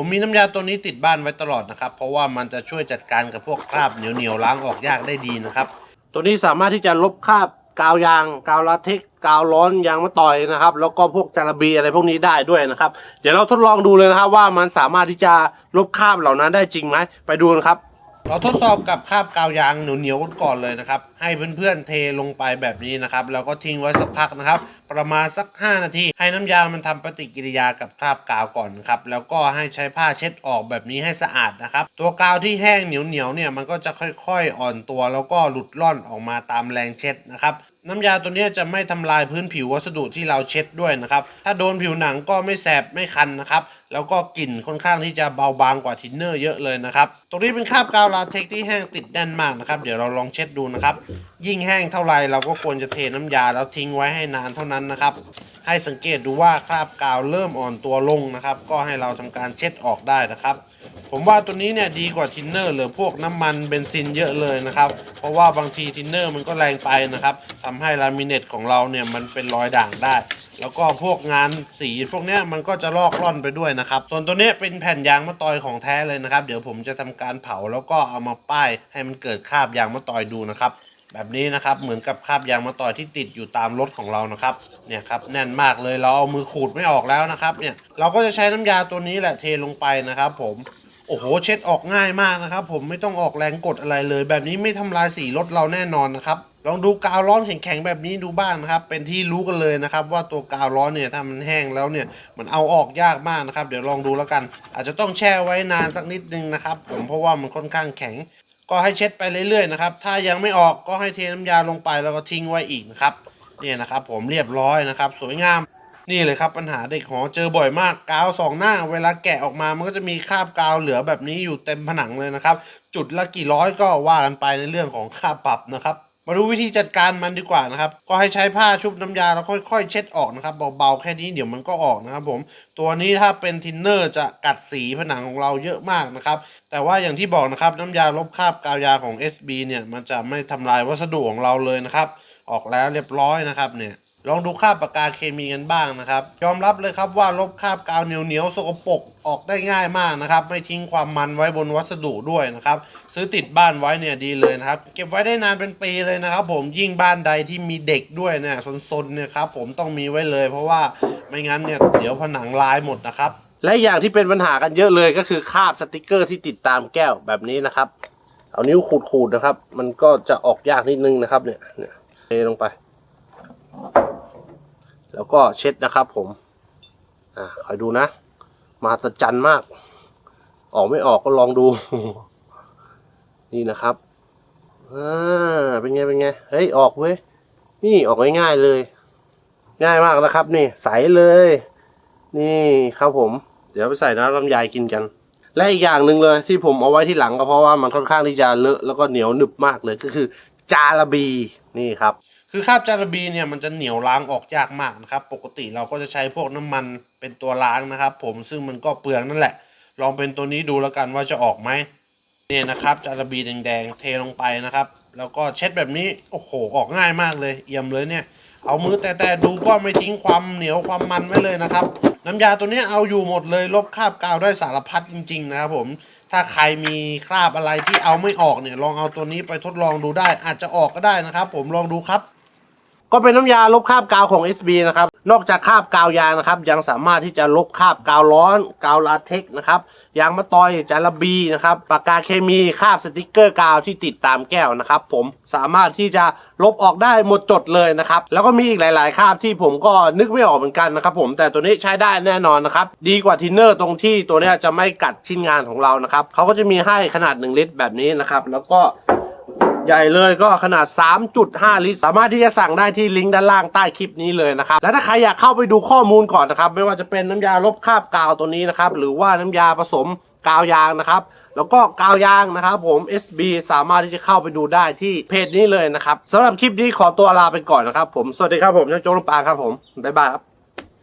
ผมมีน้ำยาตัวนี้ติดบ้านไว้ตลอดนะครับ เพราะว่ามันจะช่วยจัดการกับพวกคราบเหนียวๆล้างออกยากได้ดีนะครับ ตัวนี้สามารถที่จะลบคราบกาวยาง กาวลาเทคกาวร้อนยางมะตอยนะครับ แล้วก็พวกจาระบีอะไรพวกนี้ได้ด้วยนะครับ เดี๋ยวเราทดลองดูเลยนะครับว่ามันสามารถที่จะลบคราบเหล่านั้นได้จริงไหมไปดูนะครับ เราทดสอบกับคราบกาวยางเหนียวๆก่อนเลยนะครับ ให้เพื่อนๆเทลงไปแบบนี้นะครับแล้วก็ทิ้งไว้สักพักนะครับ ประมาณสัก 5 นาที ให้น้ำยามันทำปฏิกิริยากับคราบกาวก่อนครับแล้วก็ให้ใช้ผ้าเช็ดออกแบบนี้ให้สะอาดนะครับ ตัวกาวที่แห้งเหนียวๆเนี่ยมันก็จะค่อยๆอ่อนตัว แล้วก็หลุดล่อนออกมาตามแรงเช็ดนะครับ น้ำยาตัวนี้จะไม่ทำลายพื้นผิววัสดุที่เราเช็ดด้วยนะครับ ถ้าโดนผิวหนังก็ไม่แสบไม่คันนะครับ แล้วก็กลิ่นค่อนข้างที่จะเบาบางกว่าทินเนอร์เยอะเลยนะครับ ตรงนี้เป็นคราบกาวลาเทคที่แห้งติดแน่นมากนะครับ เดี๋ยวเราลองเช็ดดูนะครับ ยิ่งแห้งเท่าไรเราก็ควรจะเทน้ำยาแล้วทิ้งไว้ให้นานเท่านั้นนะครับ ให้สังเกตดูว่าคราบกาวเริ่มอ่อนตัวลงนะครับ ก็ให้เราทำการเช็ดออกได้นะครับ ผมว่าตัวนี้เนี่ยดีกว่าทินเนอร์หรือพวกน้ำมันเบนซินเยอะเลยนะครับ เพราะว่าบางทีทินเนอร์มันก็แรงไปนะครับทำให้ลามิเนตของเราเนี่ยมันเป็นรอยด่างได้ แล้วก็พวกงานสีพวกเนี้ยมันก็จะลอกล่อนไปด้วยนะครับ ส่วนตัวนี้เป็นแผ่นยางมะตอยของแท้เลยนะครับ เดี๋ยวผมจะทำการเผาแล้วก็เอามาป้ายให้มันเกิดคราบยางมะตอยดูนะครับ แบบนี้นะครับเหมือนกับคราบยางมะตอยที่ติดอยู่ตามรถของเรานะครับเนี่ยครับแน่นมากเลยเราเอามือขูดไม่ออกแล้วนะครับเนี่ยเราก็จะใช้น้ำยาตัวนี้แหละเทลงไปนะครับ ผมโอ้โหเช็ดออกง่ายมากนะครับ ผมไม่ต้องออกแรงกดอะไรเลย แบบนี้ไม่ทำลายสีรถเราแน่นอนนะครับลองดูกาวร้อนแข็งๆแบบนี้ดูบ้างนะครับ เป็นที่รู้กันเลยนะครับ ว่าตัวกาวร้อนเนี่ยถ้ามันแห้งแล้วเนี่ยมันเอาออกยากมากนะครับ เดี๋ยวลองดูแล้วกัน อาจจะต้องแช่ไว้นานสักนิดนึงนะครับ ผมเพราะว่ามันค่อนข้างแข็ง ก็ให้เช็ดไปเรื่อยๆนะครับ ถ้ายังไม่ออกก็ให้เทน้ำยาลงไปแล้วก็ทิ้งไว้อีกนะครับเนี่ยนะครับ ผมเรียบร้อยนะครับ สวยงามนี่เลยครับปัญหาเด็กหอเจอบ่อยมากกาวสองหน้า เวลาแกะออกมามันก็จะมีคราบกาวเหลือแบบนี้อยู่เต็มผนังเลยนะครับ จุดละกี่ร้อยก็ว่ากันไปในเรื่องของค่าปรับนะครับ มาดูวิธีจัดการมันดีกว่านะครับ ก็ให้ใช้ผ้าชุบน้ำยาแล้วค่อยๆ เช็ดออกนะครับเบาๆแค่นี้เดี๋ยวมันก็ออกนะครับผมตัวนี้ถ้าเป็นทินเนอร์จะกัดสีผนังของเราเยอะมากนะครับแต่ว่าอย่างที่บอกนะครับน้ำยาลบคราบกาวยาของ SB เนี่ยมันจะไม่ทำลายวัสดุของเราเลยนะครับออกแล้วเรียบร้อยนะครับเนี่ย ลองดูคราบปากกาเคมีกันบ้างนะครับ ยอมรับเลยครับว่าลบคราบกาวเหนียวๆสกปรกออกได้ง่ายมากนะครับ ไม่ทิ้งความมันไว้บนวัสดุด้วยนะครับ ซื้อติดบ้านไว้เนี่ยดีเลยนะครับ เก็บไว้ได้นานเป็นปีเลยนะครับ ผมยิ่งบ้านใดที่มีเด็กด้วยเนี่ยซนๆเนี่ยครับผมต้องมีไว้เลย เพราะว่าไม่งั้นเนี่ยเดี๋ยวผนังลายหมดนะครับ และอย่างที่เป็นปัญหากันเยอะเลยก็คือคราบสติกเกอร์ที่ติดตามแก้วแบบนี้นะครับ เอานิ้วขูดๆนะครับ มันก็จะออกยากนิดนึงนะครับเนี่ยเนี่ยเทลงไป แล้วก็เช็ดนะครับผม อ่าคอยดูนะ มาสจันมาก ออกไม่ออกก็ลองดู นี่นะครับ อ่า เป็นไง เป็นไง เฮ้ย ออกเว้ย นี่ออกง่ายๆเลย ง่ายมากนะครับ นี่ ใสเลย นี่ครับผม เดี๋ยวไปใส่น้ำลำไยกินกันและอีกอย่างหนึ่งเลยที่ผมเอาไว้ที่หลังก็เพราะว่ามันค่อนข้างที่จะเลอะแล้วก็เหนียวหนึบมากเลยก็คือ จาระบีนี่ครับ คือคราบจาระบีเนี่ยมันจะเหนียวล้างออกยากมากนะครับ ปกติเราก็จะใช้พวกน้ำมันเป็นตัวล้างนะครับ ผมซึ่งมันก็เปลืองนั่นแหละ ลองเป็นตัวนี้ดูแล้วกันว่าจะออกไหมเนี่ยนะครับจาระบีแดงๆเทลงไปนะครับ แล้วก็เช็ดแบบนี้โอ้โหออกง่ายมากเลยเอี่ยมเลยเนี่ย เอามือแต่แต่ดูก็ไม่ทิ้งความเหนียวความมันไว้เลยนะครับ น้ำยาตัวนี้เอาอยู่หมดเลยลบคราบกาวได้สารพัดจริง ๆ นะครับผมถ้าใครมีคราบอะไรที่เอาไม่ออกเนี่ยลองเอาตัวนี้ไปทดลองดูได้ อาจจะออกก็ได้นะครับ ผมลองดูครับ ก็เป็นน้ำยาลบคราบกาวของ SB นะครับ นอกจากคราบกาวยางนะครับ ยังสามารถที่จะลบคราบกาวร้อน กาวลาเท็กนะครับยางมะตอยจาระบีนะครับปากกาเคมีคราบสติกเกอร์กาวที่ติดตามแก้วนะครับ ผมสามารถที่จะลบออกได้หมดจดเลยนะครับ แล้วก็มีอีกหลายๆคราบที่ผมก็นึกไม่ออกเหมือนกันนะครับ ผมแต่ตัวนี้ใช้ได้แน่นอนนะครับ ดีกว่าทินเนอร์ตรงที่ตัวเนี้ยจะไม่กัดชิ้นงานของเรานะครับเขาก็จะมีให้ขนาด 1 ลิตรแบบนี้นะครับ แล้วก็ ใหญ่เลยก็ขนาด 3.5 ลิตร สามารถที่จะสั่งได้ที่ลิงก์ด้านล่างใต้คลิปนี้เลยนะครับ และถ้าใครอยากเข้าไปดูข้อมูลก่อนนะครับ ไม่ว่าจะเป็นน้ำยาลบคราบกาวตัวนี้นะครับ หรือว่าน้ำยาผสมกาวยางนะครับ แล้วก็กาวยางนะครับผม SB สามารถที่จะเข้าไปดูได้ที่เพจนี้เลยนะครับสำหรับคลิปนี้ขอตัวลาไปก่อนนะครับผม สวัสดีครับผมช่างโจ้ลำปาครับผม บ๊ายบายครับ